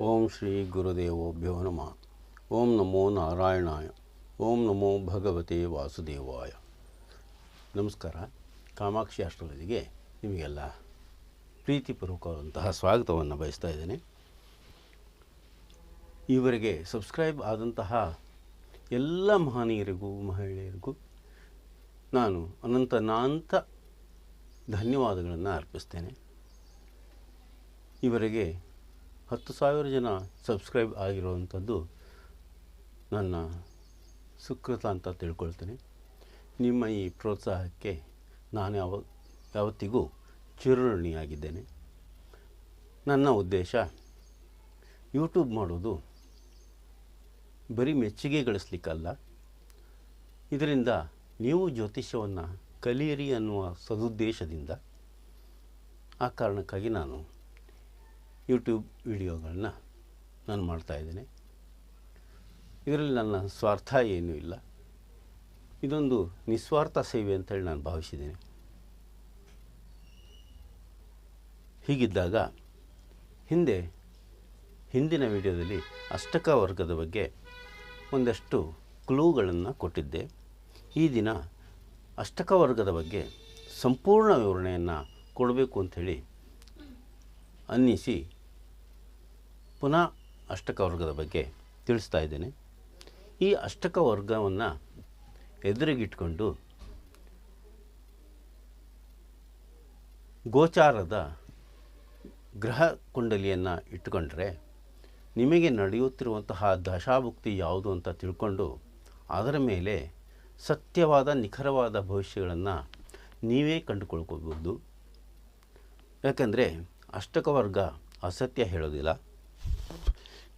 ಓಂ ಶ್ರೀ ಗುರುದೇವೋಭ್ಯೋ ನಮಃ. ಓಂ ನಮೋ ನಾರಾಯಣಾಯ. ಓಂ ನಮೋ ಭಗವತೆ ವಾಸುದೇವಾಯ. ನಮಸ್ಕಾರ. ಕಾಮಾಕ್ಷಿ ಅಷ್ಟೋಲಜಿಗೆ ನಿಮಗೆಲ್ಲ ಪ್ರೀತಿಪೂರ್ವಕವಾದಂತಹ ಸ್ವಾಗತವನ್ನು ಬಯಸ್ತಾ ಇದ್ದೇನೆ. ಈವರೆಗೆ ಸಬ್ಸ್ಕ್ರೈಬ್ ಆದಂತಹ ಎಲ್ಲ ಮಹನೀಯರಿಗೂ, ಮಹಿಳೆಯರಿಗೂ ನಾನು ಅನಂತನಾಂತ ಧನ್ಯವಾದಗಳನ್ನು ಅರ್ಪಿಸ್ತೇನೆ. ಇವರೆಗೆ ಹತ್ತು ಸಾವಿರ ಜನ ಸಬ್ಸ್ಕ್ರೈಬ್ ಆಗಿರುವಂಥದ್ದು ನನ್ನ ಸುಕೃತ ಅಂತ ತಿಳ್ಕೊಳ್ತೇನೆ. ನಿಮ್ಮ ಈ ಪ್ರೋತ್ಸಾಹಕ್ಕೆ ನಾನು ಯಾವ, ಯಾವತ್ತಿಗೂ ಚಿರಋಣಿಯಾಗಿದ್ದೇನೆ. ನನ್ನ ಉದ್ದೇಶ ಯೂಟ್ಯೂಬ್ ಮಾಡೋದು ಬರೀ ಮೆಚ್ಚುಗೆ ಗಳಿಸ್ಲಿಕ್ಕಲ್ಲ. ಇದರಿಂದ ನೀವು ಜ್ಯೋತಿಷ್ಯವನ್ನು ಕಲಿಯಿರಿ ಅನ್ನುವ ಸದುದ್ದೇಶದಿಂದ ಆ ಕಾರಣಕ್ಕಾಗಿ ನಾನು ಯೂಟ್ಯೂಬ್ ವಿಡಿಯೋಗಳನ್ನ ನಾನು ಮಾಡ್ತಾಯಿದ್ದೇನೆ ಇದರಲ್ಲಿ ನನ್ನ ಸ್ವಾರ್ಥ ಏನೂ ಇಲ್ಲ. ಇದೊಂದು ನಿಸ್ವಾರ್ಥ ಸೇವೆ ಅಂತೇಳಿ ನಾನು ಭಾವಿಸಿದ್ದೀನಿ. ಹೀಗಿದ್ದಾಗ ಹಿಂದೆ, ಹಿಂದಿನ ವಿಡಿಯೋದಲ್ಲಿ ಅಷ್ಟಕ ವರ್ಗದ ಬಗ್ಗೆ ಒಂದಷ್ಟು ಕ್ಲೂಗಳನ್ನು ಕೊಟ್ಟಿದ್ದೆ. ಈ ದಿನ ಅಷ್ಟಕ ವರ್ಗದ ಬಗ್ಗೆ ಸಂಪೂರ್ಣ ವಿವರಣೆಯನ್ನು ಕೊಡಬೇಕು ಅಂಥೇಳಿ ಅನ್ನಿಸಿ ಪುನಃ ಅಷ್ಟಕ ವರ್ಗದ ಬಗ್ಗೆ ತಿಳಿಸ್ತಾ ಇದ್ದೇನೆ. ಈ ಅಷ್ಟಕ ವರ್ಗವನ್ನು ಎದುರಿಗಿಟ್ಕೊಂಡು ಗೋಚಾರದ ಗ್ರಹ ಕುಂಡಲಿಯನ್ನು ಇಟ್ಟುಕೊಂಡ್ರೆ ನಿಮಗೆ ನಡೆಯುತ್ತಿರುವಂತಹ ದಶಾಭುಕ್ತಿ ಯಾವುದು ಅಂತ ತಿಳ್ಕೊಂಡು ಅದರ ಮೇಲೆ ಸತ್ಯವಾದ ನಿಖರವಾದ ಭವಿಷ್ಯಗಳನ್ನು ನೀವೇ ಕಂಡುಕೊಳ್ಕೋಬಹುದು ಯಾಕೆಂದರೆ ಅಷ್ಟಕ ವರ್ಗ ಅಸತ್ಯ ಹೇಳೋದಿಲ್ಲ.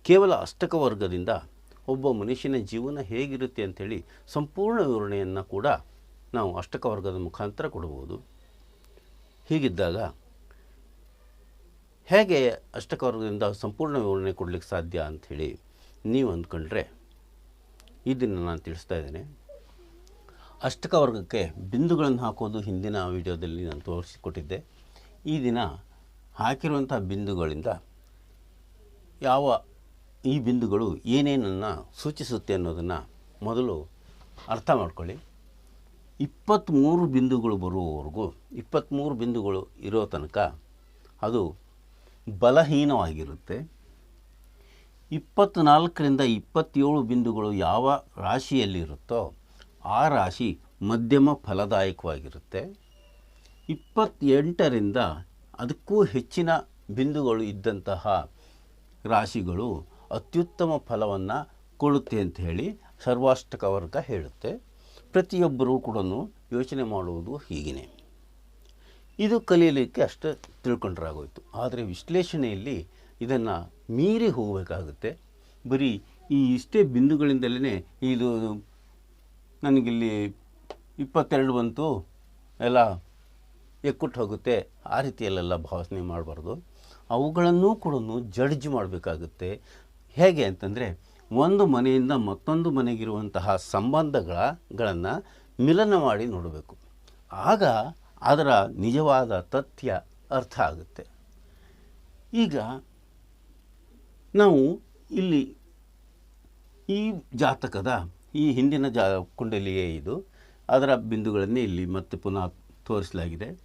ಕೇವಲ ಅಷ್ಟಕ ವರ್ಗದಿಂದ ಒಬ್ಬ ಮನುಷ್ಯನ ಜೀವನ ಹೇಗಿರುತ್ತೆ ಅಂಥೇಳಿ ಸಂಪೂರ್ಣ ವಿವರಣೆಯನ್ನು ಕೂಡ ನಾವು ಅಷ್ಟಕ ವರ್ಗದ ಮುಖಾಂತರ ಕೊಡ್ಬೋದು ಹೀಗಿದ್ದಾಗ ಹೇಗೆ ಅಷ್ಟಕ ವರ್ಗದಿಂದ ಸಂಪೂರ್ಣ ವಿವರಣೆ ಕೊಡಲಿಕ್ಕೆ ಸಾಧ್ಯ ಅಂಥೇಳಿ ನೀವು ಅಂದ್ಕೊಂಡ್ರೆ ಇದನ್ನು ನಾನು ತಿಳಿಸ್ತಾ ಇದ್ದೇನೆ. ಅಷ್ಟಕ ವರ್ಗಕ್ಕೆ ಬಿಂದುಗಳನ್ನು ಹಾಕೋದು ಹಿಂದಿನ ವಿಡಿಯೋದಲ್ಲಿ ನಾನು ತೋರಿಸಿಕೊಟ್ಟಿದ್ದೆ. ಈ ದಿನ ಹಾಕಿರುವಂಥ ಬಿಂದುಗಳಿಂದ ಯಾವ ಈ ಬಿಂದುಗಳು ಏನೇನನ್ನು ಸೂಚಿಸುತ್ತೆ ಅನ್ನೋದನ್ನು ಮೊದಲು ಅರ್ಥ ಮಾಡ್ಕೊಳ್ಳಿ. ಇಪ್ಪತ್ತ್ಮೂರು ಬಿಂದುಗಳು ಬರುವವರೆಗೂ ಇಪ್ಪತ್ತ್ಮೂರು ಬಿಂದುಗಳು ಇರೋ ತನಕ ಅದು ಬಲಹೀನವಾಗಿರುತ್ತೆ. ಇಪ್ಪತ್ತ್ನಾಲ್ಕರಿಂದ ಇಪ್ಪತ್ತೇಳು ಬಿಂದುಗಳು ಯಾವ ರಾಶಿಯಲ್ಲಿರುತ್ತೋ ಆ ರಾಶಿ ಮಧ್ಯಮ ಫಲದಾಯಕವಾಗಿರುತ್ತೆ. ಇಪ್ಪತ್ತೆಂಟರಿಂದ ಅದಕ್ಕೂ ಹೆಚ್ಚಿನ ಬಿಂದುಗಳು ಇದ್ದಂತಹ ರಾಶಿಗಳು ಅತ್ಯುತ್ತಮ ಫಲವನ್ನು ಕೊಡುತ್ತೆ ಅಂತ ಹೇಳಿ ಸರ್ವಾಷ್ಟಕ ವರ್ಗ ಹೇಳುತ್ತೆ. ಪ್ರತಿಯೊಬ್ಬರೂ ಕೂಡ ಯೋಚನೆ ಮಾಡುವುದು ಹೀಗೇ ಇದು ಕಲಿಯಲಿಕ್ಕೆ ಅಷ್ಟು ತಿಳ್ಕೊಂಡ್ರಾಗೋಯ್ತು. ಆದರೆ ವಿಶ್ಲೇಷಣೆಯಲ್ಲಿ ಇದನ್ನು ಮೀರಿ ಹೋಗಬೇಕಾಗುತ್ತೆ. ಬರೀ ಈ ಇಷ್ಟೇ ಬಿಂದುಗಳಿಂದಲೇ ಇದು ನನಗಿಲ್ಲಿ ಇಪ್ಪತ್ತೆರಡು ಬಂತು, ಎಲ್ಲ ಎಕ್ಕುಟ್ಟು ಹೋಗುತ್ತೆ. ಆ ರೀತಿಯಲ್ಲೆಲ್ಲ ಭಾವನೆ ಮಾಡಬಾರ್ದು. ಅವುಗಳನ್ನೂ ಕೂಡ ಜಡ್ಜ್ ಮಾಡಬೇಕಾಗುತ್ತೆ. ಹೇಗೆ ಅಂತಂದರೆ ಒಂದು ಮನೆಯಿಂದ ಮತ್ತೊಂದು ಮನೆಗಿರುವಂತಹ ಸಂಬಂಧಗಳನ್ನು ಮಿಲನ ಮಾಡಿ ನೋಡಬೇಕು. ಆಗ ಅದರ ನಿಜವಾದ ತಥ್ಯ ಅರ್ಥ ಆಗುತ್ತೆ. ಈಗ ನಾವು ಇಲ್ಲಿ ಈ ಜಾತಕದ, ಈ ಹಿಂದಿನ ಜಾ ಕುಂಡಲಿಯೇ ಇದು. ಅದರ ಬಿಂದುಗಳನ್ನೇ ಇಲ್ಲಿ ಮತ್ತೆ ಪುನಃ ತೋರಿಸಲಾಗಿದೆ.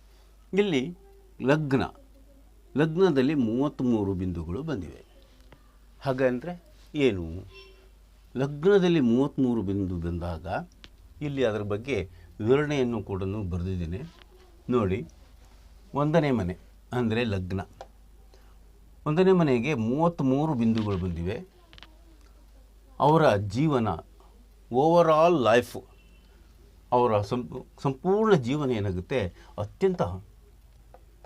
ಇಲ್ಲಿ ಲಗ್ನ, ಲಗ್ನದಲ್ಲಿ ಮೂವತ್ತ್ಮೂರು ಬಿಂದುಗಳು ಬಂದಿವೆ. ಹಾಗಂದರೆ ಏನು? ಲಗ್ನದಲ್ಲಿ ಮೂವತ್ತ್ಮೂರು ಬಿಂದು ಬಂದಾಗ ಇಲ್ಲಿ ಅದರ ಬಗ್ಗೆ ವಿವರಣೆಯನ್ನು ಕೂಡ ಬರೆದಿದ್ದೇನೆ. ನೋಡಿ, ಒಂದನೇ ಮನೆ ಅಂದರೆ ಲಗ್ನ. ಒಂದನೇ ಮನೆಗೆ ಮೂವತ್ತ್ಮೂರು ಬಿಂದುಗಳು ಬಂದಿವೆ. ಅವರ ಜೀವನ ಓವರಾಲ್ ಲೈಫು ಅವರ ಸಂಪೂರ್ಣ ಜೀವನ ಏನಾಗುತ್ತೆ? ಅತ್ಯಂತ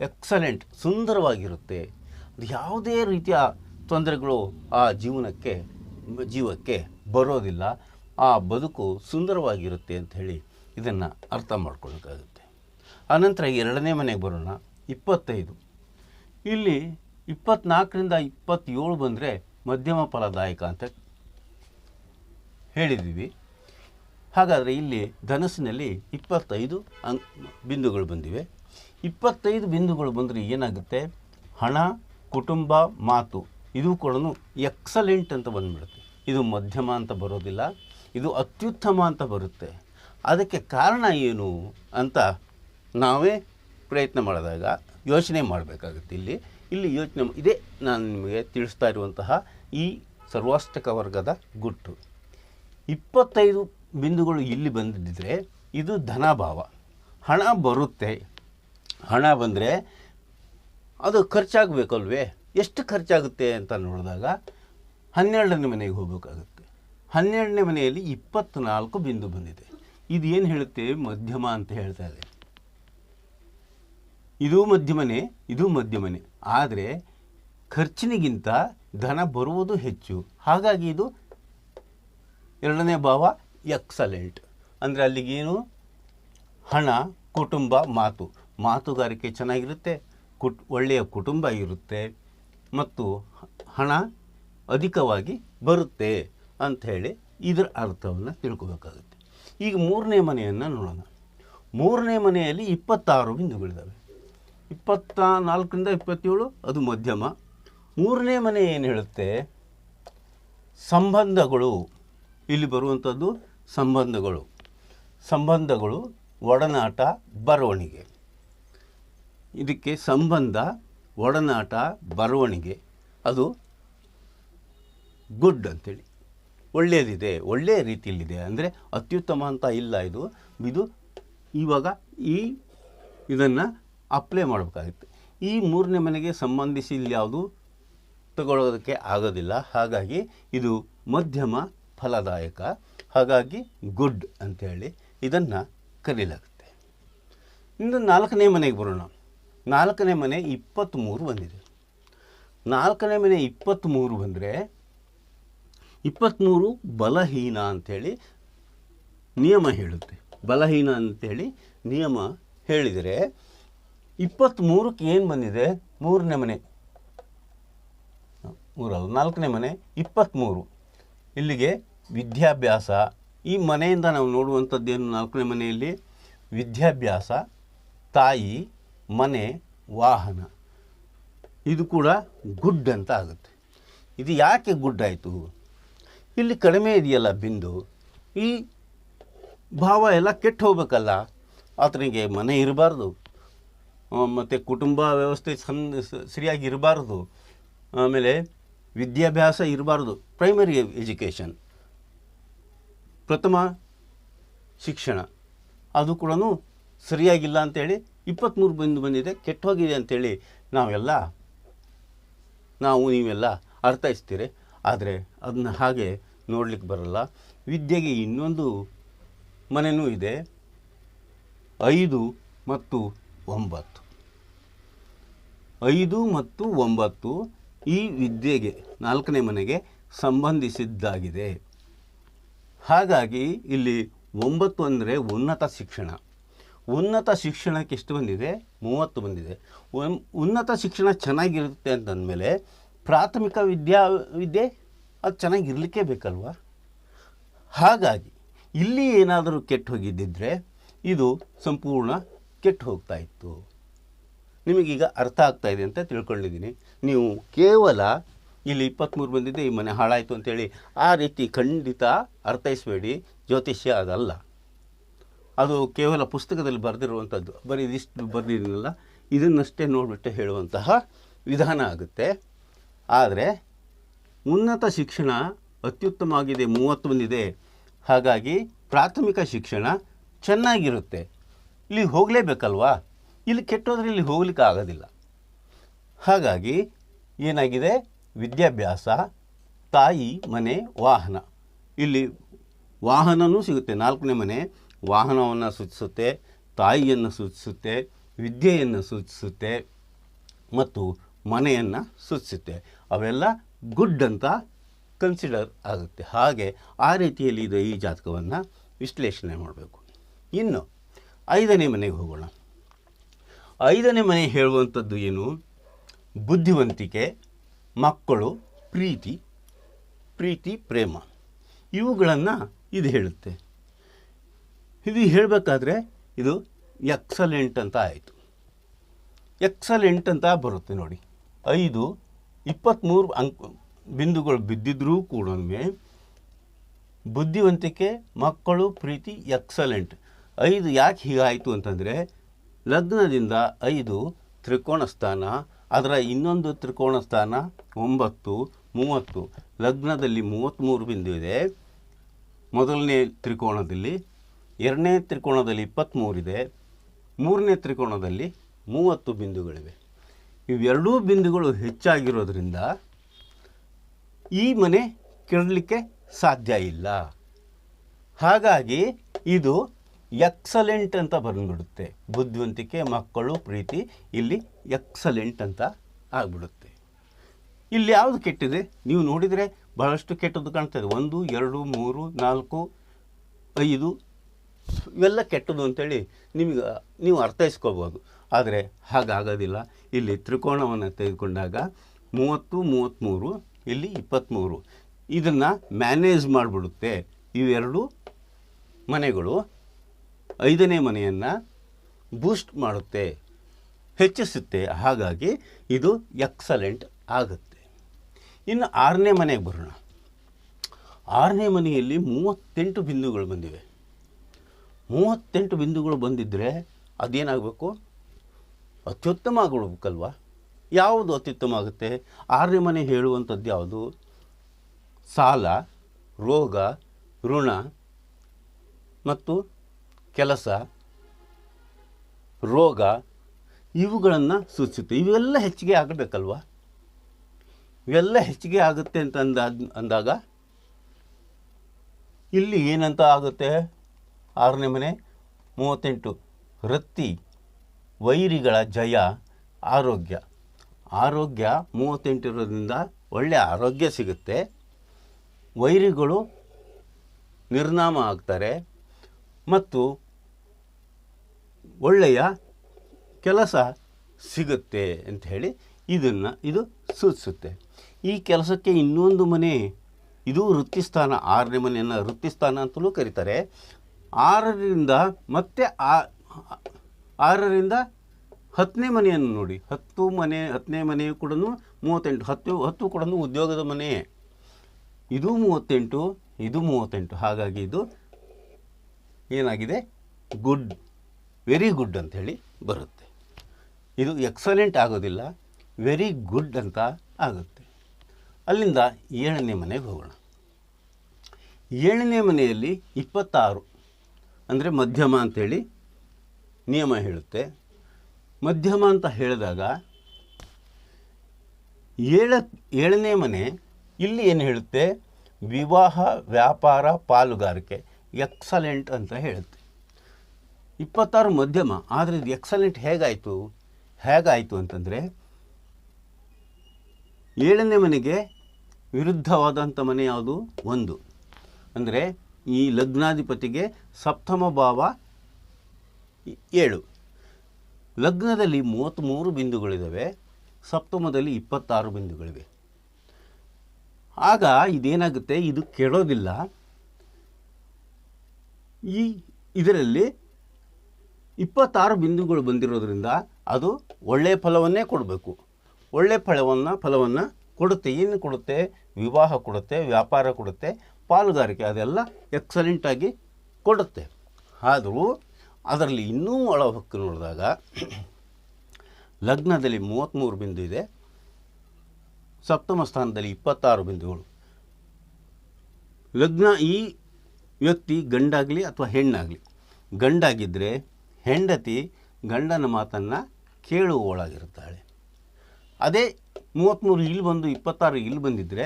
ಎಕ್ಸಲೆಂಟ್ ಸುಂದರವಾಗಿರುತ್ತೆ. ಅದು ಯಾವುದೇ ರೀತಿಯ ತೊಂದರೆಗಳು ಆ ಜೀವನಕ್ಕೆ, ಜೀವಕ್ಕೆ ಬರೋದಿಲ್ಲ. ಆ ಬದುಕು ಸುಂದರವಾಗಿರುತ್ತೆ ಅಂತ ಹೇಳಿ ಇದನ್ನು ಅರ್ಥ ಮಾಡ್ಕೊಳ್ಳೋಕ್ಕಾಗುತ್ತೆ ಆನಂತರ ಎರಡನೇ ಮನೆಗೆ ಬರೋಣ. ಇಪ್ಪತ್ತೈದು. ಇಲ್ಲಿ ಇಪ್ಪತ್ನಾಲ್ಕರಿಂದ ಇಪ್ಪತ್ತೇಳು ಬಂದರೆ ಮಧ್ಯಮ ಫಲದಾಯಕ ಅಂತ ಹೇಳಿದ್ದೀವಿ. ಹಾಗಾದರೆ ಇಲ್ಲಿ ಧನಸ್ಸಿನಲ್ಲಿ ಇಪ್ಪತ್ತೈದು ಅಂಕ್ ಬಿಂದುಗಳು ಬಂದಿವೆ. ಇಪ್ಪತ್ತೈದು ಬಿಂದುಗಳು ಬಂದರೆ ಏನಾಗುತ್ತೆ? ಹಣ, ಕುಟುಂಬ, ಮಾತು. ಇದು ಕೂಡ ಎಕ್ಸಲೆಂಟ್ ಅಂತ ಬಂದ್ಬಿಡುತ್ತೆ. ಇದು ಮಧ್ಯಮ ಅಂತ ಬರೋದಿಲ್ಲ, ಇದು ಅತ್ಯುತ್ತಮ ಅಂತ ಬರುತ್ತೆ. ಅದಕ್ಕೆ ಕಾರಣ ಏನು ಅಂತ ನಾವೇ ಪ್ರಯತ್ನ ಮಾಡಿದಾಗ ಯೋಚನೆ ಮಾಡಬೇಕಾಗುತ್ತೆ. ಇಲ್ಲಿ ಇಲ್ಲಿ ಯೋಚನೆ ಇದೇ ನಾನು ನಿಮಗೆ ತಿಳಿಸ್ತಾ ಇರುವಂತಹ ಈ ಸರ್ವಾಷ್ಟಕ ವರ್ಗದ ಗುಟ್ಟು. ಇಪ್ಪತ್ತೈದು ಬಿಂದುಗಳು ಇಲ್ಲಿ ಬಂದಿದ್ದರೆ ಇದು ಧನಭಾವ. ಹಣ ಬರುತ್ತೆ. ಹಣ ಬಂದರೆ ಅದು ಖರ್ಚಾಗಬೇಕಲ್ವೇ? ಎಷ್ಟು ಖರ್ಚಾಗುತ್ತೆ ಅಂತ ನೋಡಿದಾಗ ಹನ್ನೆರಡನೇ ಮನೆಗೆ ಹೋಗಬೇಕಾಗುತ್ತೆ. ಹನ್ನೆರಡನೇ ಮನೆಯಲ್ಲಿ ಇಪ್ಪತ್ತ್ನಾಲ್ಕು ಬಿಂದು ಬಂದಿದೆ. ಇದು ಏನು ಹೇಳುತ್ತೆ? ಮಧ್ಯಮ ಅಂತ ಹೇಳ್ತಾ ಇದೆ. ಇದು ಮಧ್ಯಮನೆ ಇದು ಮಧ್ಯಮನೆ. ಆದರೆ ಖರ್ಚಿನಿಗಿಂತ ಧನ ಬರುವುದು ಹೆಚ್ಚು. ಹಾಗಾಗಿ ಇದು ಎರಡನೇ ಭಾವ ಎಕ್ಸಲೆಂಟ್. ಅಂದರೆ ಅಲ್ಲಿಗೇನು? ಹಣ, ಕುಟುಂಬ, ಮಾತು. ಮಾತುಗಾರಿಕೆ ಚೆನ್ನಾಗಿರುತ್ತೆ, ಕುಟ್, ಒಳ್ಳೆಯ ಕುಟುಂಬ ಇರುತ್ತೆ. ಮತ್ತು ಹಣ ಅಧಿಕವಾಗಿ ಬರುತ್ತೆ ಅಂಥೇಳಿ ಇದರ ಅರ್ಥವನ್ನು ತಿಳ್ಕೊಬೇಕಾಗುತ್ತೆ. ಈಗ ಮೂರನೇ ಮನೆಯನ್ನು ನೋಡೋಣ. ಮೂರನೇ ಮನೆಯಲ್ಲಿ ಇಪ್ಪತ್ತಾರು ಬಿಂದುಗಳಿದ್ದಾವೆ ಇಪ್ಪತ್ತ ನಾಲ್ಕರಿಂದ ಇಪ್ಪತ್ತೇಳು, ಅದು ಮಧ್ಯಮ. ಮೂರನೇ ಮನೆ ಏನು ಹೇಳುತ್ತೆ? ಸಂಬಂಧಗಳು. ಇಲ್ಲಿ ಬರುವಂಥದ್ದು ಸಂಬಂಧಗಳು. ಸಂಬಂಧಗಳು ಒಡನಾಟ, ಬರವಣಿಗೆ. ಇದಕ್ಕೆ ಸಂಬಂಧ ಒಡನಾಟ ಬರವಣಿಗೆ, ಅದು ಗುಡ್ ಅಂತೇಳಿ. ಒಳ್ಳೆಯದಿದೆ ಒಳ್ಳೆಯ ರೀತಿಯಲ್ಲಿದೆ. ಅಂದರೆ ಅತ್ಯುತ್ತಮ ಅಂತ ಇಲ್ಲ ಇದು. ಇದು ಇವಾಗ ಈ ಇದನ್ನು ಅಪ್ಲೈ ಮಾಡಬೇಕಾಗಿತ್ತು. ಈ ಮೂರನೇ ಮನೆಗೆ ಸಂಬಂಧಿಸಿ ಇಲ್ಲಿ ಯಾವುದು ತಗೊಳ್ಳೋದಕ್ಕೆ ಆಗೋದಿಲ್ಲ. ಹಾಗಾಗಿ ಇದು ಮಧ್ಯಮ ಫಲದಾಯಕ, ಹಾಗಾಗಿ ಗುಡ್ ಅಂಥೇಳಿ ಇದನ್ನು ಕರೀಲಾಗುತ್ತೆ. ಇನ್ನು ನಾಲ್ಕನೇ ಮನೆಗೆ ಬರೋಣ. ನಾಲ್ಕನೇ ಮನೆ ಇಪ್ಪತ್ತ್ಮೂರು ಬಂದಿದೆ. ನಾಲ್ಕನೇ ಮನೆ ಇಪ್ಪತ್ತ್ಮೂರು ಬಂದರೆ ಇಪ್ಪತ್ತ್ಮೂರು ಬಲಹೀನ ಅಂಥೇಳಿ ನಿಯಮ ಹೇಳುತ್ತೆ. ಬಲಹೀನ ಅಂಥೇಳಿ ನಿಯಮ ಹೇಳಿದರೆ ಇಪ್ಪತ್ತ್ಮೂರಕ್ಕೆ ಏನು ಬಂದಿದೆ? ಮೂರನೇ ಮನೆ. ಮೂರಲ್ಲ, ನಾಲ್ಕನೇ ಮನೆ ಇಪ್ಪತ್ತ್ಮೂರು. ಇಲ್ಲಿಗೆ ವಿದ್ಯಾಭ್ಯಾಸ. ಈ ಮನೆಯಿಂದ ನಾವು ನೋಡುವಂಥದ್ದೇನು ನಾಲ್ಕನೇ ಮನೆಯಲ್ಲಿ? ವಿದ್ಯಾಭ್ಯಾಸ, ತಾಯಿ ಮನೆ, ವಾಹನ. ಇದು ಕೂಡ ಗುಡ್ ಅಂತ ಆಗುತ್ತೆ. ಇದು ಯಾಕೆ ಗುಡ್ ಆಯಿತು? ಇಲ್ಲಿ ಕಡಿಮೆ ಇದೆಯಲ್ಲ ಬಿಂದು. ಈ ಭಾವ ಎಲ್ಲ ಕೆಟ್ಟು ಹೋಗ್ಬೇಕಲ್ಲ? ಆತನಿಗೆ ಮನೆ ಇರಬಾರ್ದು. ಮತ್ತು ಕುಟುಂಬ ವ್ಯವಸ್ಥೆ ಸನ್ ಸರಿಯಾಗಿ ಇರಬಾರ್ದು. ಆಮೇಲೆ ವಿದ್ಯಾಭ್ಯಾಸ ಇರಬಾರ್ದು. ಪ್ರೈಮರಿ ಎಜುಕೇಷನ್ ಪ್ರಥಮ ಶಿಕ್ಷಣ. ಅದು ಕೂಡ ಸರಿಯಾಗಿಲ್ಲ ಅಂತೇಳಿ ಇಪ್ಪತ್ತ್ಮೂರು ಬಂದು ಬಂದಿದೆ, ಕೆಟ್ಟೋಗಿದೆ ಅಂತೇಳಿ ನಾವೆಲ್ಲ, ನಾವು ನೀವೆಲ್ಲ ಅರ್ಥೈಸ್ತೀರಿ. ಆದರೆ ಅದನ್ನ ಹಾಗೆ ನೋಡಲಿಕ್ಕೆ ಬರಲ್ಲ. ವಿದ್ಯೆಗೆ ಇನ್ನೊಂದು ಮನೆಯೂ ಇದೆ. ಐದು ಮತ್ತು ಒಂಬತ್ತು. ಐದು ಮತ್ತು ಒಂಬತ್ತು ಈ ವಿದ್ಯೆಗೆ, ನಾಲ್ಕನೇ ಮನೆಗೆ ಸಂಬಂಧಿಸಿದ್ದಾಗಿದೆ. ಹಾಗಾಗಿ ಇಲ್ಲಿ ಒಂಬತ್ತು ಅಂದರೆ ಉನ್ನತ ಶಿಕ್ಷಣ. ಉನ್ನತ ಶಿಕ್ಷಣಕ್ಕೆ ಎಷ್ಟು ಬಂದಿದೆ? ಮೂವತ್ತು ಬಂದಿದೆ. ಉನ್ನತ ಶಿಕ್ಷಣ ಚೆನ್ನಾಗಿರುತ್ತೆ ಅಂತಂದಮೇಲೆ ಪ್ರಾಥಮಿಕ ವಿದ್ಯಾ, ವಿದ್ಯೆ ಅದು ಚೆನ್ನಾಗಿರಲಿಕ್ಕೆ ಬೇಕಲ್ವಾ? ಹಾಗಾಗಿ ಇಲ್ಲಿ ಏನಾದರೂ ಕೆಟ್ಟು ಹೋಗಿದ್ದಿದ್ದರೆ ಇದು ಸಂಪೂರ್ಣ ಕೆಟ್ಟು ಹೋಗ್ತಾ ಇತ್ತು. ನಿಮಗೀಗ ಅರ್ಥ ಆಗ್ತಾ ಇದೆ ಅಂತ ತಿಳ್ಕೊಂಡಿದ್ದೀನಿ. ನೀವು ಕೇವಲ ಇಲ್ಲಿ ಇಪ್ಪತ್ತ್ಮೂರು ಬಂದಿದೆ, ಈ ಮನೆ ಹಾಳಾಯಿತು ಅಂತೇಳಿ ಆ ರೀತಿ ಖಂಡಿತ ಅರ್ಥೈಸಬೇಡಿ. ಜ್ಯೋತಿಷ್ಯ ಅದಲ್ಲ. ಅದು ಕೇವಲ ಪುಸ್ತಕದಲ್ಲಿ ಬರೆದಿರುವಂಥದ್ದು ಬರೀ ಇದಿಷ್ಟು ಬರೆದಿರಲಿಲ್ಲ. ಇದನ್ನಷ್ಟೇ ನೋಡಿಬಿಟ್ಟು ಹೇಳುವಂತಹ ವಿಧಾನ ಆಗುತ್ತೆ. ಆದರೆ ಉನ್ನತ ಶಿಕ್ಷಣ ಅತ್ಯುತ್ತಮವಾಗಿದೆ, ಮೂವತ್ತು ಬಂದಿದೆ. ಹಾಗಾಗಿ ಪ್ರಾಥಮಿಕ ಶಿಕ್ಷಣ ಚೆನ್ನಾಗಿರುತ್ತೆ. ಇಲ್ಲಿ ಹೋಗಲೇಬೇಕಲ್ವಾ? ಇಲ್ಲಿ ಕೆಟ್ಟೋದ್ರೆ ಇಲ್ಲಿ ಹೋಗ್ಲಿಕ್ಕೆ ಆಗೋದಿಲ್ಲ. ಹಾಗಾಗಿ ಏನಾಗಿದೆ? ವಿದ್ಯಾಭ್ಯಾಸ, ತಾಯಿ, ಮನೆ, ವಾಹನ. ಇಲ್ಲಿ ವಾಹನವೂ ಸಿಗುತ್ತೆ. ನಾಲ್ಕನೇ ಮನೆ ವಾಹನವನ್ನು ಸೂಚಿಸುತ್ತೆ, ತಾಯಿಯನ್ನು ಸೂಚಿಸುತ್ತೆ, ವಿದ್ಯೆಯನ್ನು ಸೂಚಿಸುತ್ತೆ ಮತ್ತು ಮನೆಯನ್ನು ಸೂಚಿಸುತ್ತೆ. ಅವೆಲ್ಲ ಗುಡ್ ಅಂತ ಕನ್ಸಿಡರ್ ಆಗುತ್ತೆ. ಹಾಗೆ ಆ ರೀತಿಯಲ್ಲಿ ಇದು ಈ ಜಾತಕವನ್ನು ವಿಶ್ಲೇಷಣೆ ಮಾಡಬೇಕು. ಇನ್ನು ಐದನೇ ಮನೆಗೆ ಹೋಗೋಣ. ಐದನೇ ಮನೆ ಹೇಳುವಂಥದ್ದು ಏನು? ಬುದ್ಧಿವಂತಿಕೆ, ಮಕ್ಕಳು, ಪ್ರೀತಿ ಪ್ರೀತಿ, ಪ್ರೇಮ. ಇವುಗಳನ್ನು ಇದು ಹೇಳುತ್ತೆ. ಇದು ಹೇಳಬೇಕಾದ್ರೆ ಇದು ಎಕ್ಸಲೆಂಟ್ ಅಂತ ಆಯಿತು. ಎಕ್ಸಲೆಂಟ್ ಅಂತ ಬರುತ್ತೆ ನೋಡಿ. ಐದು ಇಪ್ಪತ್ತ್ಮೂರು ಅಂಕ ಬಿಂದುಗಳು ಬಿದ್ದಿದ್ರೂ ಕೂಡ ಬುದ್ಧಿವಂತಿಕೆ, ಮಕ್ಕಳು, ಪ್ರೀತಿ ಎಕ್ಸಲೆಂಟ್ ಐದು ಯಾಕೆ ಹೀಗಾಯಿತು ಅಂತಂದರೆ ಲಗ್ನದಿಂದ ಐದು ತ್ರಿಕೋಣ ಸ್ಥಾನ, ಅದರ ಇನ್ನೊಂದು ತ್ರಿಕೋಣ ಸ್ಥಾನ ಒಂಬತ್ತು, ಮೂವತ್ತು. ಲಗ್ನದಲ್ಲಿ ಮೂವತ್ತ್ಮೂರು ಬಿಂದು ಇದೆ. ಮೊದಲನೇ ತ್ರಿಕೋಣದಲ್ಲಿ ಎರಡನೇ ತ್ರಿಕೋಣದಲ್ಲಿ ಇಪ್ಪತ್ತ್ಮೂರಿದೆ ಮೂರನೇ ತ್ರಿಕೋಣದಲ್ಲಿ ಮೂವತ್ತು ಬಿಂದುಗಳಿವೆ. ಇವೆರಡೂ ಬಿಂದುಗಳು ಹೆಚ್ಚಾಗಿರೋದ್ರಿಂದ ಈ ಮನೆ ಕೆಡಲಿಕ್ಕೆ ಸಾಧ್ಯ ಇಲ್ಲ. ಹಾಗಾಗಿ ಇದು ಎಕ್ಸಲೆಂಟ್ ಅಂತ ಬಂದ್ಬಿಡುತ್ತೆ. ಬುದ್ಧಿವಂತಿಕೆ, ಮಕ್ಕಳು, ಪ್ರೀತಿ, ಇಲ್ಲಿ ಎಕ್ಸಲೆಂಟ್ ಅಂತ ಆಗ್ಬಿಡುತ್ತೆ. ಇಲ್ಲಿ ಯಾವುದು ಕೆಟ್ಟಿದೆ? ನೀವು ನೋಡಿದರೆ ಬಹಳಷ್ಟು ಕೆಟ್ಟದ್ದು ಕಾಣ್ತಾ ಇದೆ. ಒಂದು, ಎರಡು, ಮೂರು, ನಾಲ್ಕು, ಐದು ಇವೆಲ್ಲ ಕೆಟ್ಟದ್ದು ಅಂತೇಳಿ ನಿಮಗೆ, ನೀವು ಅರ್ಥೈಸ್ಕೋಬೋದು. ಆದರೆ ಹಾಗಾಗೋದಿಲ್ಲ. ಇಲ್ಲಿ ತ್ರಿಕೋಣವನ್ನು ತೆಗೆದುಕೊಂಡಾಗ ಮೂವತ್ತು, ಮೂವತ್ತ್ಮೂರು, ಇಲ್ಲಿ ಇಪ್ಪತ್ತ್ಮೂರು. ಇದನ್ನು ಮ್ಯಾನೇಜ್ ಮಾಡಿಬಿಡುತ್ತೆ. ಇವೆರಡು ಮನೆಗಳು. ಐದನೇ ಮನೆಯನ್ನು ಬೂಸ್ಟ್ ಮಾಡುತ್ತೆ. ಹೆಚ್ಚಿಸುತ್ತೆ. ಹಾಗಾಗಿ ಇದು ಎಕ್ಸಲೆಂಟ್ ಆಗುತ್ತೆ. ಇನ್ನು ಆರನೇ ಮನೆಗೆ ಬರೋಣ. ಆರನೇ ಮನೆಯಲ್ಲಿ ಮೂವತ್ತೆಂಟು ಬಿಂದುಗಳು ಬಂದಿವೆ. ಮೂವತ್ತೆಂಟು ಬಿಂದುಗಳು ಬಂದಿದ್ದರೆ ಅದೇನಾಗಬೇಕು? ಅತ್ಯುತ್ತಮ ಆಗ್ಬಿಡ್ಬೇಕಲ್ವ ಯಾವುದು ಅತ್ಯುತ್ತಮ ಆಗುತ್ತೆ? ಆರನೇ ಮನೆ ಹೇಳುವಂಥದ್ದು ಯಾವುದು? ಸಾಲ, ರೋಗ, ಋಣ ಮತ್ತು ಕೆಲಸ, ರೋಗ ಇವುಗಳನ್ನು ಸೂಚಿಸುತ್ತೆ. ಇವೆಲ್ಲ ಹೆಚ್ಚಿಗೆ ಆಗಬೇಕಲ್ವ? ಇವೆಲ್ಲ ಹೆಚ್ಚಿಗೆ ಆಗುತ್ತೆ ಅಂತ ಅಂದ ಅಂದಾಗ ಇಲ್ಲಿ ಏನಂತ ಆಗುತ್ತೆ? ಆರನೇ ಮನೆ, ಮೂವತ್ತೆಂಟು. ವೃತ್ತಿ, ವೈರಿಗಳ ಜಯ, ಆರೋಗ್ಯ. ಆರೋಗ್ಯ ಮೂವತ್ತೆಂಟು ಇರೋದ್ರಿಂದ ಒಳ್ಳೆಯ ಆರೋಗ್ಯ ಸಿಗುತ್ತೆ. ವೈರಿಗಳು ನಿರ್ನಾಮ ಆಗ್ತಾರೆ ಮತ್ತು ಒಳ್ಳೆಯ ಕೆಲಸ ಸಿಗುತ್ತೆ ಅಂತ ಹೇಳಿ ಇದನ್ನು, ಇದು ಸೂಚಿಸುತ್ತೆ. ಈ ಕೆಲಸಕ್ಕೆ ಇನ್ನೊಂದು ಮನೆ, ಇದು ವೃತ್ತಿಸ್ಥಾನ, ಆರನೇ ಮನೆಯನ್ನು ವೃತ್ತಿಸ್ಥಾನ ಅಂತಲೂ ಕರೀತಾರೆ. ಆರರಿಂದ ಮತ್ತೆ ಆರರಿಂದ ಹತ್ತನೇ ಮನೆಯನ್ನು ನೋಡಿ. ಹತ್ತು ಮನೆ, ಹತ್ತನೇ ಮನೆಯು ಕೂಡ ಮೂವತ್ತೆಂಟು. ಹತ್ತು ಹತ್ತು ಕೂಡ ಉದ್ಯೋಗದ ಮನೆ. ಇದು ಮೂವತ್ತೆಂಟು ಇದು ಮೂವತ್ತೆಂಟು. ಹಾಗಾಗಿ ಇದು ಏನಾಗಿದೆ? ಗುಡ್. ವೆರಿ ಗುಡ್ ಅಂತ ಹೇಳಿ ಬರುತ್ತೆ. ಇದು ಎಕ್ಸಲೆಂಟ್ ಆಗೋದಿಲ್ಲ. ವೆರಿ ಗುಡ್ ಅಂತ ಆಗುತ್ತೆ. ಅಲ್ಲಿಂದ ಏಳನೇ ಮನೆಗೆ ಹೋಗೋಣ. ಏಳನೇ ಮನೆಯಲ್ಲಿ ಇಪ್ಪತ್ತಾರು ಅಂದರೆ ಮಧ್ಯಮ ಅಂಥೇಳಿ ನಿಯಮ ಹೇಳುತ್ತೆ. ಮಧ್ಯಮ ಅಂತ ಹೇಳಿದಾಗ ಏಳ, ಏಳನೇ ಮನೆ ಇಲ್ಲಿ ಏನು ಹೇಳುತ್ತೆ? ವಿವಾಹ, ವ್ಯಾಪಾರ, ಪಾಲುಗಾರಿಕೆ ಎಕ್ಸಲೆಂಟ್ ಅಂತ ಹೇಳುತ್ತೆ. ಇಪ್ಪತ್ತಾರು ಮಧ್ಯಮ, ಆದರೆ ಇದು ಎಕ್ಸಲೆಂಟ್ ಹೇಗಾಯಿತು? ಹೇಗಾಯಿತು ಅಂತಂದರೆ ಏಳನೇ ಮನೆಗೆ ವಿರುದ್ಧವಾದಂಥ ಮನೆ ಯಾವುದು? ಒಂದು. ಅಂದರೆ ಈ ಲಗ್ನಾಧಿಪತಿಗೆ ಸಪ್ತಮ ಭಾವ ಏಳು. ಲಗ್ನದಲ್ಲಿ ಮೂವತ್ತ್ಮೂರು ಬಿಂದುಗಳಿದ್ದಾವೆ ಸಪ್ತಮದಲ್ಲಿ ಇಪ್ಪತ್ತಾರು ಬಿಂದುಗಳಿವೆ. ಆಗ ಇದೇನಾಗುತ್ತೆ? ಇದು ಕೆಡೋದಿಲ್ಲ ಈ ಇದರಲ್ಲಿ ಇಪ್ಪತ್ತಾರು ಬಿಂದುಗಳು ಬಂದಿರೋದ್ರಿಂದ ಅದು ಒಳ್ಳೆಯ ಫಲವನ್ನೇ ಕೊಡಬೇಕು. ಒಳ್ಳೆಯ ಫಲವನ್ನು ಫಲವನ್ನು ಕೊಡುತ್ತೆ. ಏನು ಕೊಡುತ್ತೆ? ವಿವಾಹ ಕೊಡುತ್ತೆ, ವ್ಯಾಪಾರ ಕೊಡುತ್ತೆ. ಪಾಲುಗಾರಿಕೆ ಅದೆಲ್ಲ ಎಕ್ಸಲೆಂಟಾಗಿ ಕೊಡುತ್ತೆ. ಆದರೂ ಅದರಲ್ಲಿ ಇನ್ನೂ ಒಳಹೊಕ್ಕು ನೋಡಿದಾಗ ಲಗ್ನದಲ್ಲಿ ಮೂವತ್ತ್ಮೂರು ಬಿಂದು ಇದೆ, ಸಪ್ತಮ ಸ್ಥಾನದಲ್ಲಿ ಇಪ್ಪತ್ತಾರು ಬಿಂದುಗಳು. ಲಗ್ನ ಈ ವ್ಯಕ್ತಿ ಗಂಡಾಗಲಿ ಅಥವಾ ಹೆಣ್ಣಾಗಲಿ. ಗಂಡಾಗಿದ್ದರೆ ಹೆಂಡತಿ ಗಂಡನ ಮಾತನ್ನು ಕೇಳುವವಳಾಗಿರುತ್ತಾಳೆ. ಅದೇ ಮೂವತ್ತ್ಮೂರು ಇಲ್ಲಿ ಬಂದು ಇಪ್ಪತ್ತಾರು ಇಲ್ಲಿ ಬಂದಿದ್ದರೆ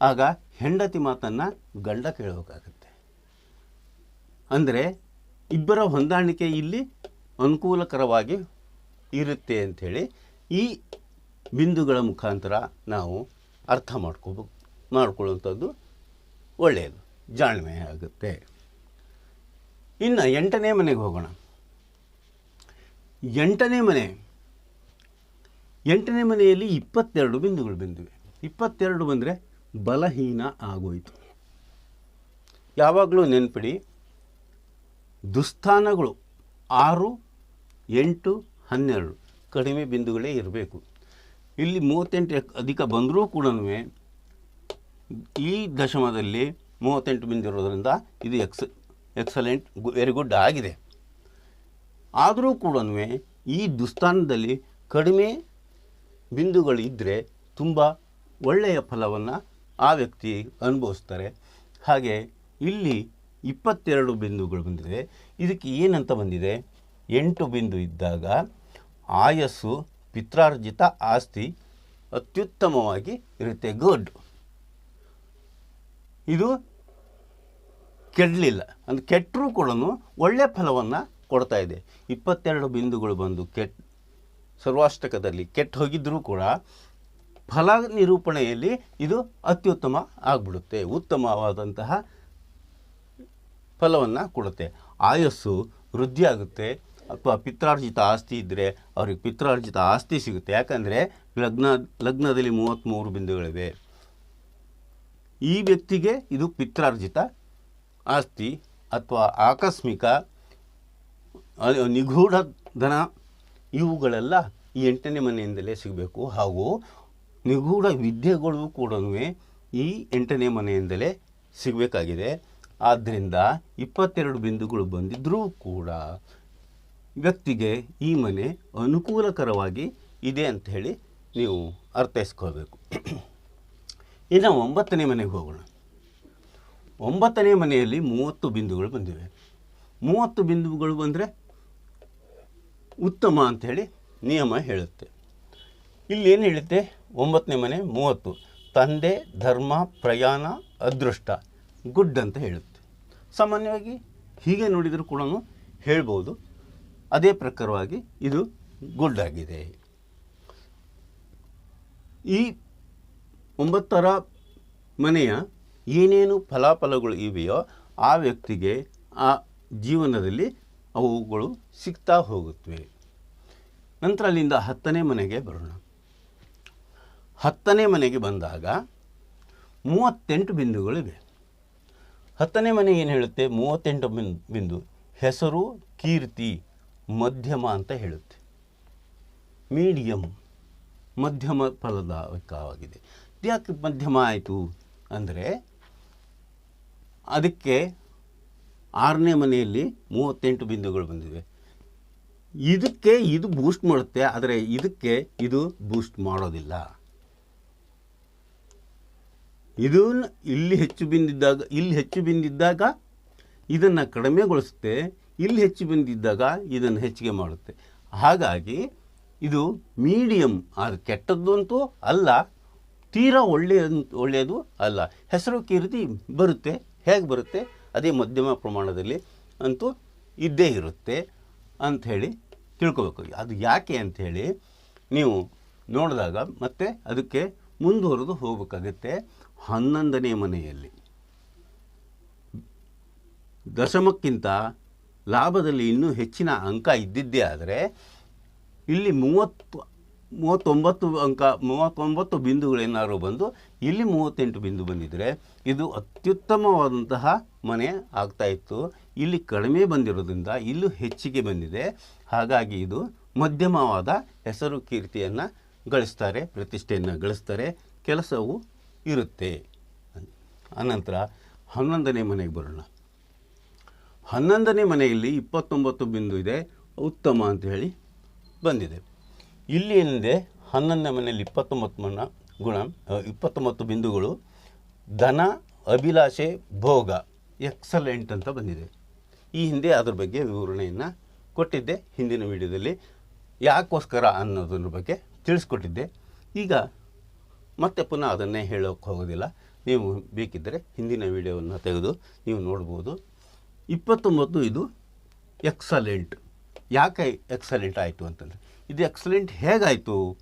ಆಗ ಹೆಂಡತಿ ಮಾತನ್ನು ಗಂಡ ಕೇಳಬೇಕಾಗತ್ತೆ. ಅಂದರೆ ಇಬ್ಬರ ಹೊಂದಾಣಿಕೆ ಇಲ್ಲಿ ಅನುಕೂಲಕರವಾಗಿ ಇರುತ್ತೆ ಅಂಥೇಳಿ ಈ ಬಿಂದುಗಳ ಮುಖಾಂತರ ನಾವು ಅರ್ಥ ಮಾಡ್ಕೋಬೇಕು ಮಾಡ್ಕೊಳ್ಳುವಂಥದ್ದು ಒಳ್ಳೆಯದು. ಜಾಣ್ಮೆ ಆಗುತ್ತೆ. ಇನ್ನು ಎಂಟನೇ ಮನೆಗೆ ಹೋಗೋಣ. ಎಂಟನೇ ಮನೆ. ಎಂಟನೇ ಮನೆಯಲ್ಲಿ ಇಪ್ಪತ್ತೆರಡು ಬಿಂದುಗಳು ಬಂದಿವೆ. ಇಪ್ಪತ್ತೆರಡು ಬಂದರೆ ಬಲಹೀನ ಆಗೋಯಿತು. ಯಾವಾಗಲೂ ನೆನ್ಪಿಡಿ, ದುಸ್ಥಾನಗಳು ಆರು, ಎಂಟು, ಹನ್ನೆರಡು ಕಡಿಮೆ ಬಿಂದುಗಳೇ ಇರಬೇಕು. ಇಲ್ಲಿ ಮೂವತ್ತೆಂಟು ಅಧಿಕ ಬಂದರೂ ಕೂಡ ಈ ದಶಮದಲ್ಲಿ ಮೂವತ್ತೆಂಟು ಬಿಂದು ಇರೋದರಿಂದ ಇದು ಎಕ್ಸ್, ಎಕ್ಸಲೆಂಟ್ ವೆರಿ ಗುಡ್ ಆಗಿದೆ. ಆದರೂ ಕೂಡ ಈ ದುಸ್ಥಾನದಲ್ಲಿ ಕಡಿಮೆ ಬಿಂದುಗಳಿದ್ದರೆ ತುಂಬ ಒಳ್ಳೆಯ ಫಲವನ್ನು ಆ ವ್ಯಕ್ತಿ ಅನುಭವಿಸ್ತಾರೆ. ಹಾಗೆ ಇಲ್ಲಿ ಇಪ್ಪತ್ತೆರಡು ಬಿಂದುಗಳು ಬಂದಿದೆ. ಇದಕ್ಕೆ ಏನಂತ ಬಂದಿದೆ? ಎಂಟು ಬಿಂದು ಇದ್ದಾಗ ಆಯಸ್ಸು, ಪಿತ್ರಾರ್ಜಿತ ಆಸ್ತಿ ಅತ್ಯುತ್ತಮವಾಗಿ ಇರುತ್ತೆ. ಗುಡ್. ಇದು ಕೆಡಲಿಲ್ಲ. ಅಂದರೆ ಕೆಟ್ಟರೂ ಕೂಡ ಒಳ್ಳೆಯ ಫಲವನ್ನು ಕೊಡ್ತಾ ಇದೆ. ಇಪ್ಪತ್ತೆರಡು ಬಿಂದುಗಳು ಬಂದು ಕೆಟ್, ಸರ್ವಾಷ್ಟಕದಲ್ಲಿ ಕೆಟ್ಟು ಹೋಗಿದ್ದರೂ ಕೂಡ ಫಲ ನಿರೂಪಣೆಯಲ್ಲಿ ಇದು ಅತ್ಯುತ್ತಮ ಆಗಿಬಿಡುತ್ತೆ, ಉತ್ತಮವಾದಂತಹ ಫಲವನ್ನು ಕೊಡುತ್ತೆ. ಆಯಸ್ಸು ವೃದ್ಧಿ ಆಗುತ್ತೆ ಅಥವಾ ಪಿತ್ರಾರ್ಜಿತ ಆಸ್ತಿ ಇದ್ದರೆ ಅವ್ರಿಗೆ ಪಿತ್ರಾರ್ಜಿತ ಆಸ್ತಿ ಸಿಗುತ್ತೆ. ಯಾಕಂದರೆ ಲಗ್ನ, ಲಗ್ನದಲ್ಲಿ ಮೂವತ್ತ್ಮೂರು ಬಿಂದುಗಳಿವೆ. ಈ ವ್ಯಕ್ತಿಗೆ ಇದು ಪಿತ್ರಾರ್ಜಿತ ಆಸ್ತಿ ಅಥವಾ ಆಕಸ್ಮಿಕ ನಿಗೂಢ ಧನ ಇವುಗಳೆಲ್ಲ ಈ ಎಂಟನೇ ಮನೆಯಿಂದಲೇ ಸಿಗಬೇಕು. ಹಾಗೂ ನಿಗೂಢ ವಿದ್ಯೆಗಳು ಕೂಡ ಈ ಎಂಟನೇ ಮನೆಯಿಂದಲೇ ಸಿಗಬೇಕಾಗಿದೆ. ಆದ್ದರಿಂದ ಇಪ್ಪತ್ತೆರಡು ಬಿಂದುಗಳು ಬಂದಿದ್ದರೂ ಕೂಡ ವ್ಯಕ್ತಿಗೆ ಈ ಮನೆ ಅನುಕೂಲಕರವಾಗಿ ಇದೆ ಅಂತ ಹೇಳಿ ನೀವು ಅರ್ಥೈಸ್ಕೋಬೇಕು ಇನ್ನು ಒಂಬತ್ತನೇ ಮನೆಗೆ ಹೋಗೋಣ. ಒಂಬತ್ತನೇ ಮನೆಯಲ್ಲಿ ಮೂವತ್ತು ಬಿಂದುಗಳು ಬಂದಿವೆ. ಮೂವತ್ತು ಬಿಂದುಗಳು ಬಂದರೆ ಉತ್ತಮ ಅಂಥೇಳಿ ನಿಯಮ ಹೇಳುತ್ತೆ. ಇಲ್ಲೇನು ಹೇಳುತ್ತೆ? ಒಂಬತ್ತನೇ ಮನೆ ಮೂವತ್ತು. ತಂದೆ, ಧರ್ಮ, ಪ್ರಯಾಣ, ಅದೃಷ್ಟ. ಗುಡ್ ಅಂತ ಹೇಳುತ್ತೆ. ಸಾಮಾನ್ಯವಾಗಿ ಹೀಗೆ ನೋಡಿದರೂ ಕೂಡ ಹೇಳ್ಬೋದು. ಅದೇ ಪ್ರಕಾರವಾಗಿ ಇದು ಗುಡ್ ಆಗಿದೆ. ಈ ಒಂಬತ್ತರ ಮನೆಯ ಏನೇನು ಫಲಾಫಲಗಳು ಇವೆಯೋ ಆ ವ್ಯಕ್ತಿಗೆ ಆ ಜೀವನದಲ್ಲಿ ಅವುಗಳು ಸಿಗ್ತಾ ಹೋಗುತ್ತವೆ. ನಂತರ ಅಲ್ಲಿಂದ ಹತ್ತನೇ ಮನೆಗೆ ಬರೋಣ. ಹತ್ತನೇ ಮನೆಗೆ ಬಂದಾಗ ಮೂವತ್ತೆಂಟು ಬಿಂದುಗಳಿವೆ. ಹತ್ತನೇ ಮನೆ ಏನು ಹೇಳುತ್ತೆ? ಮೂವತ್ತೆಂಟು ಬಿಂದು. ಹೆಸರು, ಕೀರ್ತಿ, ಮಧ್ಯಮ ಅಂತ ಹೇಳುತ್ತೆ. ಮೀಡಿಯಮ್ ಮಧ್ಯಮ ಫಲದಾಯಕವಾಗಿದೆ. ಯಾಕೆ ಮಧ್ಯಮ ಆಯಿತು ಅಂದರೆ ಅದಕ್ಕೆ ಆರನೇ ಮನೆಯಲ್ಲಿ ಮೂವತ್ತೆಂಟು ಬಿಂದುಗಳು ಬಂದಿವೆ. ಇದಕ್ಕೆ ಇದು ಬೂಸ್ಟ್ ಮಾಡುತ್ತೆ, ಆದರೆ ಇದಕ್ಕೆ ಇದು ಬೂಸ್ಟ್ ಮಾಡೋದಿಲ್ಲ. ಇದು ಇಲ್ಲಿ ಹೆಚ್ಚು ಬಿಂದಿದ್ದಾಗ, ಇಲ್ಲಿ ಹೆಚ್ಚು ಬಿಂದಿದ್ದಾಗ ಇದನ್ನು ಕಡಿಮೆಗೊಳಿಸುತ್ತೆ, ಇಲ್ಲಿ ಹೆಚ್ಚು ಬಿಂದಿದ್ದಾಗ ಇದನ್ನು ಹೆಚ್ಚಿಗೆ ಮಾಡುತ್ತೆ. ಹಾಗಾಗಿ ಇದು ಮೀಡಿಯಮ್ ಅದು ಕೆಟ್ಟದ್ದು ಅಂತೂ ಅಲ್ಲ, ತೀರಾ ಒಳ್ಳೆಯ ಒಳ್ಳೆಯದು ಅಲ್ಲ. ಹೆಸರು ಕೀರ್ತಿ ಬರುತ್ತೆ, ಹೇಗೆ ಬರುತ್ತೆ? ಅದೇ ಮಧ್ಯಮ ಪ್ರಮಾಣದಲ್ಲಿ ಅಂತೂ ಇದ್ದೇ ಇರುತ್ತೆ ಅಂಥೇಳಿ ತಿಳ್ಕೊಬೇಕು. ಅದು ಯಾಕೆ ಅಂಥೇಳಿ ನೀವು ನೋಡಿದಾಗ ಮತ್ತೆ ಅದಕ್ಕೆ ಮುಂದುವರೆದು ಹೋಗಬೇಕಾಗತ್ತೆ. ಹನ್ನೊಂದನೇ ಮನೆಯಲ್ಲಿ. ದಶಮಕ್ಕಿಂತ ಲಾಭದಲ್ಲಿ ಇನ್ನೂ ಹೆಚ್ಚಿನ ಅಂಕ ಇದ್ದಿದ್ದೇ ಆದರೆ, ಇಲ್ಲಿ ಮೂವತ್ತು, ಮೂವತ್ತೊಂಬತ್ತು ಅಂಕ, ಮೂವತ್ತೊಂಬತ್ತು ಬಿಂದುಗಳೇನಾದ್ರು ಬಂದು, ಇಲ್ಲಿ ಮೂವತ್ತೆಂಟು ಬಿಂದು ಬಂದಿದ್ದರೆ ಇದು ಅತ್ಯುತ್ತಮವಾದಂತಹ ಮನೆ ಆಗ್ತಾ ಇತ್ತು. ಇಲ್ಲಿ ಕಡಿಮೆ ಬಂದಿರೋದ್ರಿಂದ ಇಲ್ಲೂ ಹೆಚ್ಚಿಗೆ ಬಂದಿದೆ. ಹಾಗಾಗಿ ಇದು ಮಧ್ಯಮವಾದ ಹೆಸರು ಕೀರ್ತಿಯನ್ನು ಗಳಿಸ್ತಾರೆ, ಪ್ರತಿಷ್ಠೆಯನ್ನು ಗಳಿಸ್ತಾರೆ, ಕೆಲಸವು ಇರುತ್ತೆ. ಅನಂತರ ಹನ್ನೊಂದನೇ ಮನೆಗೆ ಬರೋಣ. ಹನ್ನೊಂದನೇ ಮನೆಯಲ್ಲಿ ಇಪ್ಪತ್ತೊಂಬತ್ತು ಬಿಂದು ಇದೆ, ಉತ್ತಮ ಅಂತ ಹೇಳಿ ಬಂದಿದೆ. ಇಲ್ಲಿ ಏನಿದೆ? ಹನ್ನೊಂದನೇ ಮನೆಯಲ್ಲಿ ಇಪ್ಪತ್ತೊಂಬತ್ತು ಮನ ಗುಣ ಇಪ್ಪತ್ತೊಂಬತ್ತು ಬಿಂದುಗಳು ಧನ, ಅಭಿಲಾಷೆ, ಭೋಗ, ಎಕ್ಸಲೆಂಟ್ ಅಂತ ಬಂದಿದೆ. ಈ ಹಿಂದೆ ಅದ್ರ ಬಗ್ಗೆ ವಿವರಣೆಯನ್ನು ಕೊಟ್ಟಿದ್ದೆ ಹಿಂದಿನ ವಿಡಿಯೋದಲ್ಲಿ. ಯಾಕೋಸ್ಕರ ಅನ್ನೋದ್ರ ಬಗ್ಗೆ ತಿಳಿಸ್ಕೊಟ್ಟಿದ್ದೆ. ಈಗ ಮತ್ತೆ ಪುನಃ ಅದನ್ನೇ ಹೇಳೋಕ್ಕೆ ಹೋಗೋದಿಲ್ಲ. ನೀವು ಬೇಕಿದ್ದರೆ ಹಿಂದಿನ ವಿಡಿಯೋವನ್ನು ತೆಗೆದು ನೀವು ನೋಡ್ಬೋದು. ಇಪ್ಪತ್ತೊಂಬತ್ತು ಇದು ಎಕ್ಸಲೆಂಟ್. ಯಾಕೆ ಎಕ್ಸಲೆಂಟ್ ಆಯಿತು ಅಂತಂದರೆ, ಇದು ಎಕ್ಸಲೆಂಟ್ ಹೇಗಾಯಿತು?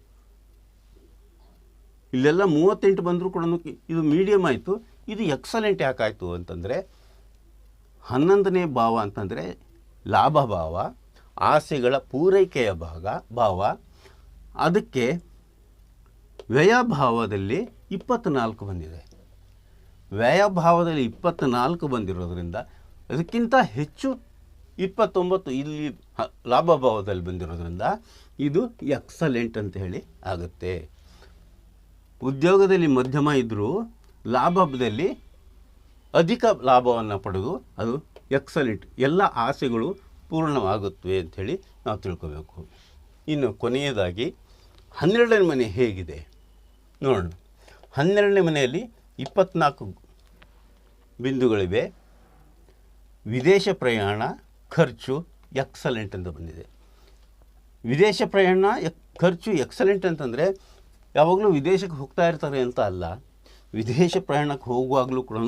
ಇಲ್ಲೆಲ್ಲ ಮೂವತ್ತೆಂಟು ಬಂದರೂ ಕೂಡ ಇದು ಮೀಡಿಯಮ್ ಆಯಿತು. ಇದು ಎಕ್ಸಲೆಂಟ್ ಯಾಕಾಯಿತು ಅಂತಂದರೆ, ಹನ್ನೊಂದನೇ ಭಾವ ಅಂತಂದರೆ ಲಾಭ ಭಾವ, ಆಸೆಗಳ ಪೂರೈಕೆಯ ಭಾಗ ಭಾವ ಅದಕ್ಕೆ ವ್ಯಯಭಾವದಲ್ಲಿ ಇಪ್ಪತ್ತ್ನಾಲ್ಕು ಬಂದಿದೆ. ವ್ಯಯಭಾವದಲ್ಲಿ ಇಪ್ಪತ್ತ್ನಾಲ್ಕು ಬಂದಿರೋದ್ರಿಂದ ಅದಕ್ಕಿಂತ ಹೆಚ್ಚು ಇಪ್ಪತ್ತೊಂಬತ್ತು ಇಲ್ಲಿ ಲಾಭಭಾವದಲ್ಲಿ ಲಾಭ ಭಾವದಲ್ಲಿ ಬಂದಿರೋದ್ರಿಂದ ಇದು ಎಕ್ಸಲೆಂಟ್ ಅಂತ ಹೇಳಿ ಆಗುತ್ತೆ. ಉದ್ಯೋಗದಲ್ಲಿ ಮಧ್ಯಮ ಇದ್ದರೂ ಲಾಭದಲ್ಲಿ ಅಧಿಕ ಲಾಭವನ್ನು ಪಡೆದು ಅದು ಎಕ್ಸಲೆಂಟ್, ಎಲ್ಲ ಆಸೆಗಳು ಪೂರ್ಣವಾಗುತ್ತವೆ ಅಂಥೇಳಿ ನಾವು ತಿಳ್ಕೋಬೇಕು. ಇನ್ನು ಕೊನೆಯದಾಗಿ ಹನ್ನೆರಡನೇ ಮನೆ ಹೇಗಿದೆ? ನೋಡೋಣ. ಹನ್ನೆರಡನೇ ಮನೆಯಲ್ಲಿ ಇಪ್ಪತ್ನಾಲ್ಕು ಬಿಂದುಗಳಿವೆ. ವಿದೇಶ ಪ್ರಯಾಣ ಖರ್ಚು ಎಕ್ಸಲೆಂಟ್ ಅಂತ ಬಂದಿದೆ. ವಿದೇಶ ಪ್ರಯಾಣ ಖರ್ಚು ಎಕ್ಸಲೆಂಟ್ ಅಂತಂದರೆ ಯಾವಾಗಲೂ ವಿದೇಶಕ್ಕೆ ಹೋಗ್ತಾ ಇರ್ತಾರೆ ಅಂತ ಅಲ್ಲ. ವಿದೇಶ ಪ್ರಯಾಣಕ್ಕೆ ಹೋಗುವಾಗಲೂ ಕೂಡ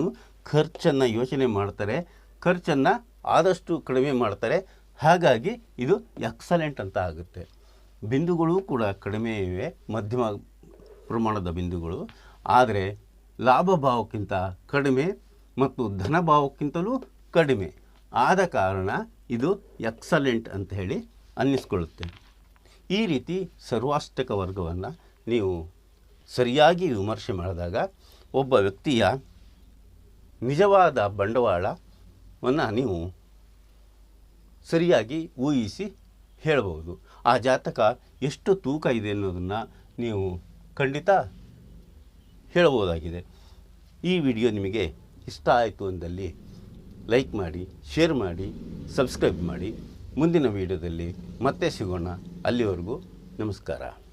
ಖರ್ಚನ್ನು ಯೋಚನೆ ಮಾಡ್ತಾರೆ. ಖರ್ಚನ್ನು ಆದಷ್ಟು ಕಡಿಮೆ ಮಾಡ್ತಾರೆ. ಹಾಗಾಗಿ ಇದು ಎಕ್ಸಲೆಂಟ್ ಅಂತ ಆಗುತ್ತೆ. ಬಿಂದುಗಳು ಕೂಡ ಕಡಿಮೆ ಇವೆ, ಮಧ್ಯಮ ಪ್ರಮಾಣದ ಬಿಂದುಗಳು. ಆದರೆ ಲಾಭ ಭಾವಕ್ಕಿಂತ ಕಡಿಮೆ ಮತ್ತು ಧನ ಭಾವಕ್ಕಿಂತಲೂ ಕಡಿಮೆ. ಆದ ಕಾರಣ ಇದು ಎಕ್ಸಲೆಂಟ್ ಅಂತ ಹೇಳಿ ಅನ್ನಿಸ್ಕೊಳ್ಳುತ್ತೆ. ಈ ರೀತಿ ಸರ್ವಾಷ್ಟಕ ವರ್ಗವನ್ನು ನೀವು ಸರಿಯಾಗಿ ವಿಮರ್ಶೆ ಮಾಡಿದಾಗ ಒಬ್ಬ ವ್ಯಕ್ತಿಯ ನಿಜವಾದ ಬಂಡವಾಳವನ್ನು ನೀವು ಸರಿಯಾಗಿ ಊಹಿಸಿ ಹೇಳ್ಬೋದು ಆ ಜಾತಕ ಎಷ್ಟು ತೂಕ ಇದೆ ಅನ್ನೋದನ್ನು ನೀವು ಖಂಡಿತ ಹೇಳಬಹುದಾಗಿದೆ ಈ ವಿಡಿಯೋ ನಿಮಗೆ ಇಷ್ಟ ಆಯಿತು ಅಂದಲ್ಲಿ ಲೈಕ್ ಮಾಡಿ, ಶೇರ್ ಮಾಡಿ, ಸಬ್ಸ್ಕ್ರೈಬ್ ಮಾಡಿ. ಮುಂದಿನ ವಿಡಿಯೋದಲ್ಲಿ ಮತ್ತೆ ಸಿಗೋಣ. ಅಲ್ಲಿವರೆಗೂ ನಮಸ್ಕಾರ.